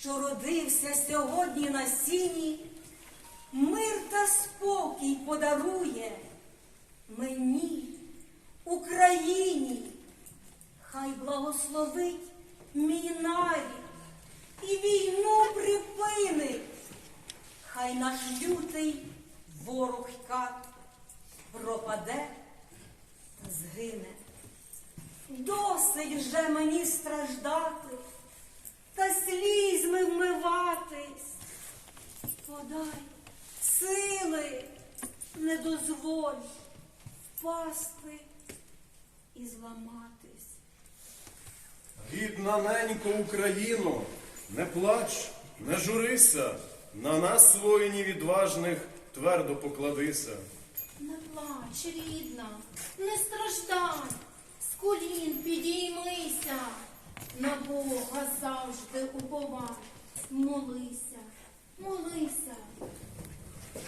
що родився сьогодні на сіні, мир та спокій подарує мені, Україні. Хай благословить мій нарід і війну припинить. Хай наш лютий ворог кат пропаде та згине. Досить вже мені страждати Подай сили, не дозволь впасти і зламатись. Рідна ненько Україно, не плач, не журися, на нас, воїнів відважних, твердо покладися. Не плач, рідна, не страждай, з колін підіймися, на Бога завжди уповай. Молися, Melissa